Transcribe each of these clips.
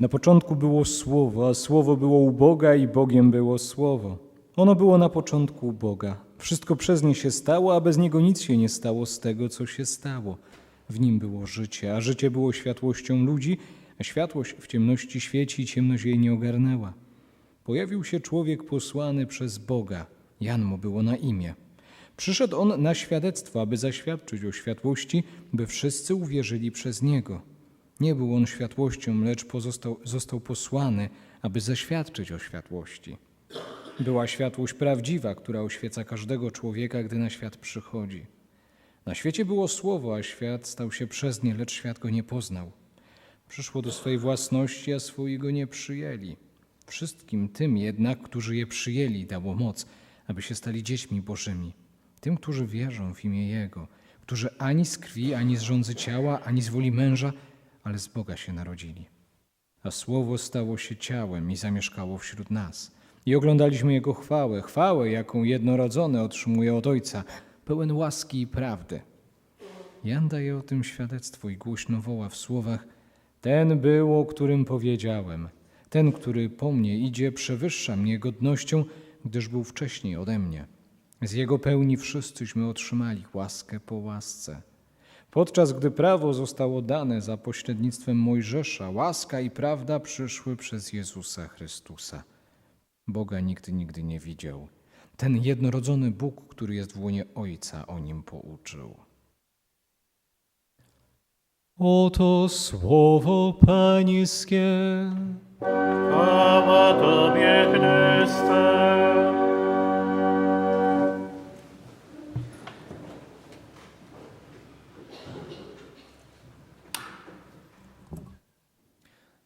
Na początku było Słowo, a Słowo było u Boga i Bogiem było Słowo. Ono było na początku u Boga. Wszystko przez nie się stało, a bez niego nic się nie stało z tego, co się stało. W nim było życie, a życie było światłością ludzi, a światłość w ciemności świeci i ciemność jej nie ogarnęła. Pojawił się człowiek posłany przez Boga. Jan mu było na imię. Przyszedł on na świadectwo, aby zaświadczyć o światłości, by wszyscy uwierzyli przez niego. Nie był on światłością, lecz pozostał, został posłany, aby zaświadczyć o światłości. Była światłość prawdziwa, która oświeca każdego człowieka, gdy na świat przychodzi. Na świecie było słowo, a świat stał się przez nie, lecz świat go nie poznał. Przyszło do swojej własności, a swoi go nie przyjęli. Wszystkim tym jednak, którzy je przyjęli, dało moc, aby się stali dziećmi Bożymi. Tym, którzy wierzą w imię Jego, którzy ani z krwi, ani z rządzy ciała, ani z woli męża, ale z Boga się narodzili. A Słowo stało się ciałem i zamieszkało wśród nas. I oglądaliśmy Jego chwałę, chwałę, jaką jednorodzony otrzymuje od Ojca, pełen łaski i prawdy. Jan daje o tym świadectwo i głośno woła w słowach: Ten był, o którym powiedziałem. Ten, który po mnie idzie, przewyższa mnie godnością, gdyż był wcześniej ode mnie. Z jego pełni wszyscyśmy otrzymali łaskę po łasce. Podczas gdy prawo zostało dane za pośrednictwem Mojżesza, łaska i prawda przyszły przez Jezusa Chrystusa. Boga nikt nigdy nie widział. Ten jednorodzony Bóg, który jest w łonie Ojca, o nim pouczył. Oto słowo Pańskie. Chwała Tobie, Chryste.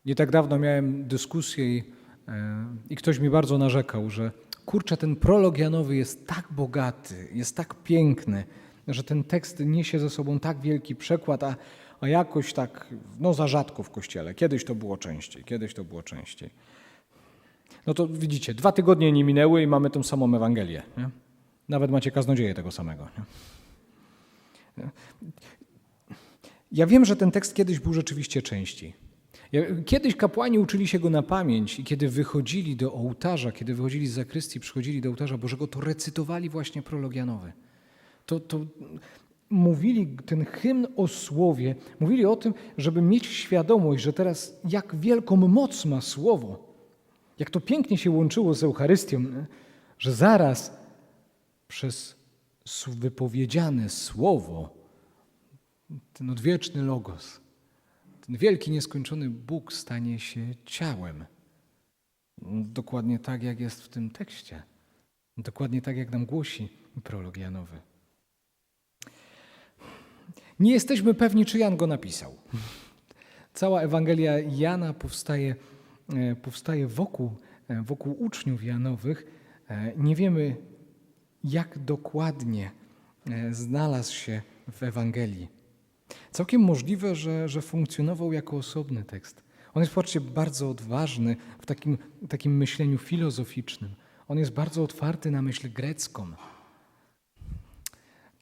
Nie tak dawno miałem dyskusję i, e, i ktoś mi bardzo narzekał, że kurczę, ten prolog Janowy jest tak bogaty, jest tak piękny, że ten tekst niesie ze sobą tak wielki przekład, a, a jakoś tak, no za rzadko w kościele. Kiedyś to było częściej, kiedyś to było częściej. No to widzicie, dwa tygodnie nie minęły i mamy tą samą Ewangelię. Nie? Nawet macie kaznodzieję tego samego. Nie? Ja wiem, że ten tekst kiedyś był rzeczywiście częściej. Kiedyś kapłani uczyli się go na pamięć i kiedy wychodzili do ołtarza, kiedy wychodzili z zakrystii, przychodzili do ołtarza Bożego, to recytowali właśnie prolog Janowy. To, to mówili ten hymn o słowie, mówili o tym, żeby mieć świadomość, że teraz jak wielką moc ma słowo, jak to pięknie się łączyło z Eucharystią, że zaraz przez wypowiedziane słowo, ten odwieczny logos, ten wielki, nieskończony Bóg stanie się ciałem. Dokładnie tak, jak jest w tym tekście. Dokładnie tak, jak nam głosi prolog Janowy. Nie jesteśmy pewni, czy Jan go napisał. Cała Ewangelia Jana powstaje, e, powstaje wokół, e, wokół uczniów Janowych. E, Nie wiemy, jak dokładnie znalazł się w Ewangelii. Całkiem możliwe, że, że funkcjonował jako osobny tekst. On jest, patrzcie, bardzo odważny w takim, takim myśleniu filozoficznym. On jest bardzo otwarty na myśl grecką.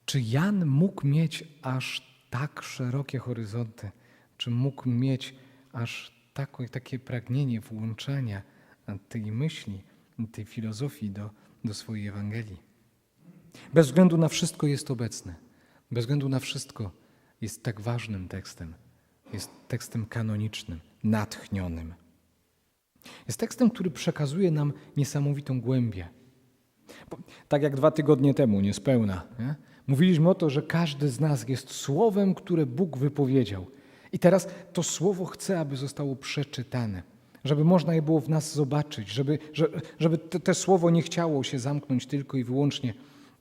Czy Jan mógł mieć aż tak szerokie horyzonty? Czy mógł mieć aż tako, takie pragnienie włączenia tej myśli, tej filozofii do, do swojej Ewangelii? Bez względu na wszystko jest obecny. Bez względu na wszystko jest tak ważnym tekstem. Jest tekstem kanonicznym, natchnionym. Jest tekstem, który przekazuje nam niesamowitą głębię. Bo, tak jak dwa tygodnie temu, niespełna, nie? mówiliśmy o to, że każdy z nas jest słowem, które Bóg wypowiedział. I teraz to słowo chce, aby zostało przeczytane, żeby można je było w nas zobaczyć, żeby, że- żeby te, te słowo nie chciało się zamknąć tylko i wyłącznie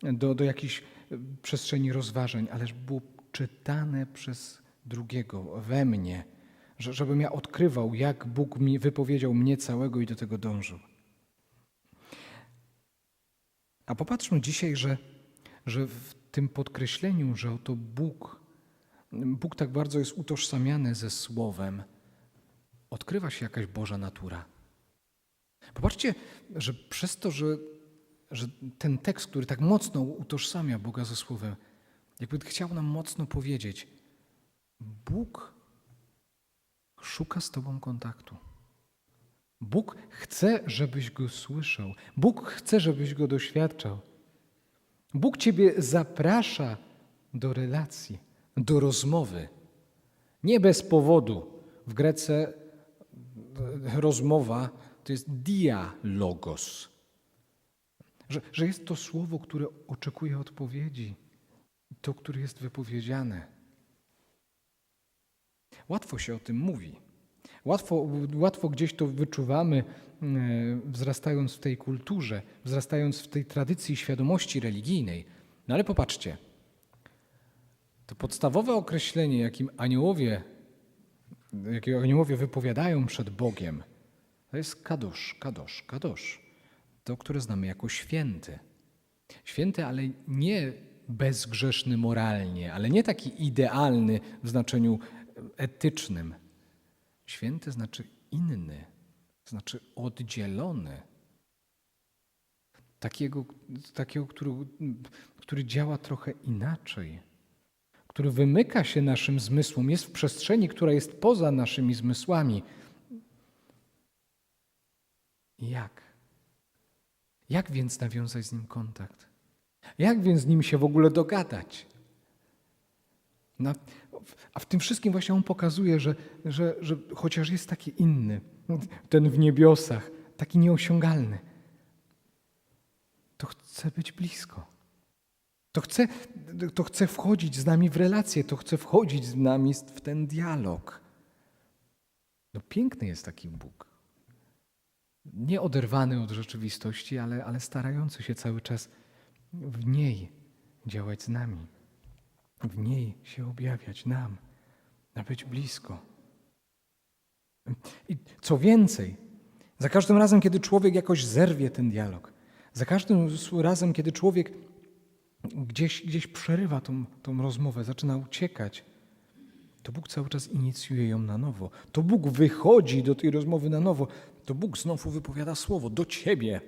do, do jakichś e, przestrzeni rozważań, ale żeby było czytane przez drugiego, we mnie, że- żebym ja odkrywał, jak Bóg mi wypowiedział mnie całego i do tego dążył. A popatrzmy dzisiaj, że, że w tym podkreśleniu, że oto Bóg, Bóg tak bardzo jest utożsamiany ze Słowem, odkrywa się jakaś Boża natura. Popatrzcie, że przez to, że, że ten tekst, który tak mocno utożsamia Boga ze Słowem, jakby chciał nam mocno powiedzieć, Bóg szuka z Tobą kontaktu. Bóg chce, żebyś go słyszał. Bóg chce, żebyś go doświadczał. Bóg ciebie zaprasza do relacji, do rozmowy. Nie bez powodu. W Grece e, rozmowa to jest dialogos. Że, że jest to słowo, które oczekuje odpowiedzi. To, które jest wypowiedziane. Łatwo się o tym mówi. Łatwo, łatwo gdzieś to wyczuwamy, e, wzrastając w tej kulturze, wzrastając w tej tradycji świadomości religijnej. No ale popatrzcie, to podstawowe określenie, jakim aniołowie, jakiego aniołowie wypowiadają przed Bogiem, to jest kadosz, kadosz, kadosz. To, które znamy jako święty. Święty, ale nie bezgrzeszny moralnie, ale nie taki idealny w znaczeniu etycznym. Święty znaczy inny, znaczy oddzielony. Takiego, takiego który, który działa trochę inaczej, który wymyka się naszym zmysłom, jest w przestrzeni, która jest poza naszymi zmysłami. Jak? Jak więc nawiązać z nim kontakt? Jak więc z nim się w ogóle dogadać? No, a w tym wszystkim właśnie on pokazuje, że, że, że chociaż jest taki inny, ten w niebiosach, taki nieosiągalny, to chce być blisko. To chce, to chce wchodzić z nami w relacje, to chce wchodzić z nami w ten dialog. No piękny jest taki Bóg. Nie oderwany od rzeczywistości, ale, ale starający się cały czas w niej działać z nami w niej się objawiać nam, a być blisko. I co więcej, za każdym razem, kiedy człowiek jakoś zerwie ten dialog, za każdym razem, kiedy człowiek gdzieś, gdzieś przerywa tą, tą rozmowę, zaczyna uciekać, to Bóg cały czas inicjuje ją na nowo. To Bóg wychodzi do tej rozmowy na nowo. To Bóg znowu wypowiada słowo do ciebie.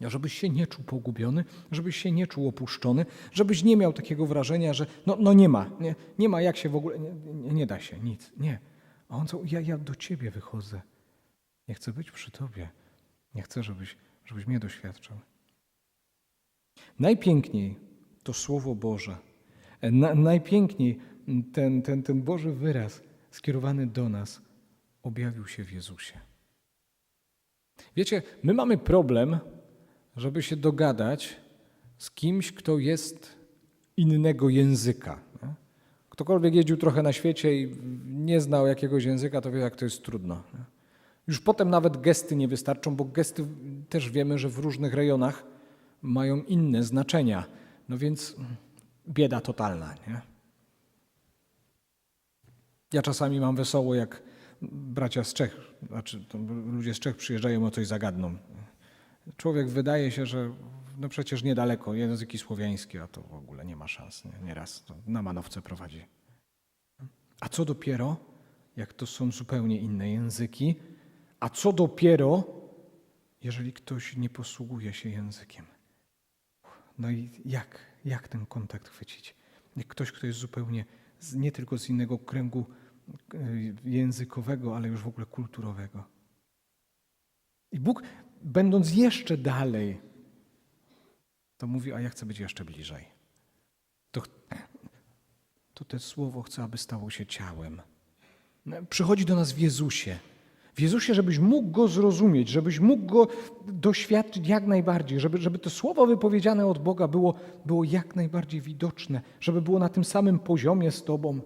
Żebyś się nie czuł pogubiony, żebyś się nie czuł opuszczony, żebyś nie miał takiego wrażenia, że no, no nie ma, nie, nie ma jak się w ogóle, nie, nie, nie da się, nic, nie. A on co, ja, ja do Ciebie wychodzę. Ja chcę być przy Tobie. Ja chcę, żebyś, żebyś mnie doświadczał. Najpiękniej to Słowo Boże. Na, najpiękniej ten, ten, ten Boży wyraz skierowany do nas objawił się w Jezusie. Wiecie, my mamy problem, żeby się dogadać z kimś, kto jest innego języka. nie? Ktokolwiek jeździł trochę na świecie i nie znał jakiegoś języka, to wie, jak to jest trudno. Już potem nawet gesty nie wystarczą, bo gesty też wiemy, że w różnych rejonach mają inne znaczenia. No więc bieda totalna. Nie? Ja czasami mam wesoło, jak bracia z Czech, znaczy ludzie z Czech przyjeżdżają o coś zagadną. Człowiek wydaje się, że no przecież niedaleko, języki słowiańskie, a to w ogóle nie ma szans. Nie, nieraz to na manowce prowadzi. A co dopiero, jak to są zupełnie inne języki, a co dopiero, jeżeli ktoś nie posługuje się językiem. No i jak, jak ten kontakt chwycić? Jak ktoś, kto jest zupełnie nie tylko z innego kręgu y, językowego, ale już w ogóle kulturowego. I Bóg, będąc jeszcze dalej, to mówi, a ja chcę być jeszcze bliżej. To, to te słowo chce, aby stało się ciałem. Przychodzi do nas w Jezusie. W Jezusie, żebyś mógł Go zrozumieć, żebyś mógł Go doświadczyć jak najbardziej, żeby, żeby to słowo wypowiedziane od Boga było, było jak najbardziej widoczne, żeby było na tym samym poziomie z Tobą,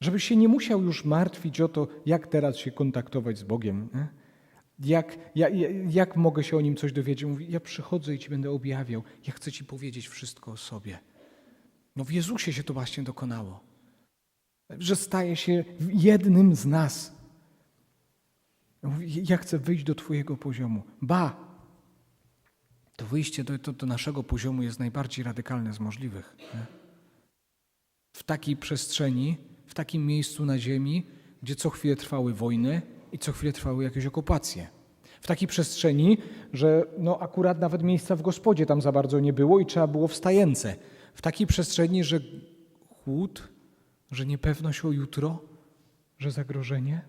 żebyś się nie musiał już martwić o to, jak teraz się kontaktować z Bogiem. Nie? Jak, ja, jak mogę się o Nim coś dowiedzieć? Mówi, ja przychodzę i Ci będę objawiał, ja chcę Ci powiedzieć wszystko o sobie. No w Jezusie się to właśnie dokonało, że staje się jednym z nas. Mówi, ja chcę wyjść do Twojego poziomu. Ba, to wyjście do, do, do naszego poziomu jest najbardziej radykalne z możliwych. Nie? W takiej przestrzeni, w takim miejscu na ziemi, gdzie co chwilę trwały wojny i co chwilę trwały jakieś okupacje. W takiej przestrzeni, że no akurat nawet miejsca w gospodzie tam za bardzo nie było i trzeba było wstajęce. W takiej przestrzeni, że chłód, że niepewność o jutro, że zagrożenie.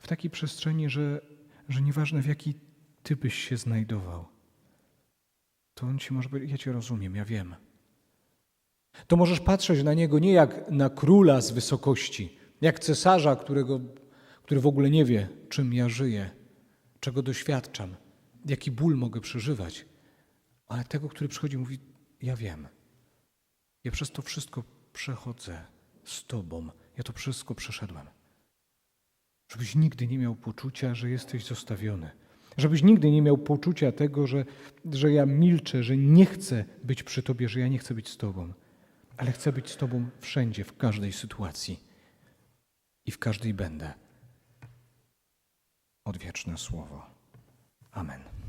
w takiej przestrzeni, że, że nieważne w jaki ty byś się znajdował, to on ci może powiedzieć, ja cię rozumiem, ja wiem. To możesz patrzeć na niego nie jak na króla z wysokości, jak cesarza, którego, który w ogóle nie wie, czym ja żyję, czego doświadczam, jaki ból mogę przeżywać, ale tego, który przychodzi mówi: Ja wiem. Ja przez to wszystko przechodzę z Tobą. Ja to wszystko przeszedłem. Żebyś nigdy nie miał poczucia, że jesteś zostawiony. Żebyś nigdy nie miał poczucia tego, że, że ja milczę, że nie chcę być przy Tobie, że ja nie chcę być z Tobą, ale chcę być z Tobą wszędzie, w każdej sytuacji i w każdej będę. Odwieczne słowo. Amen.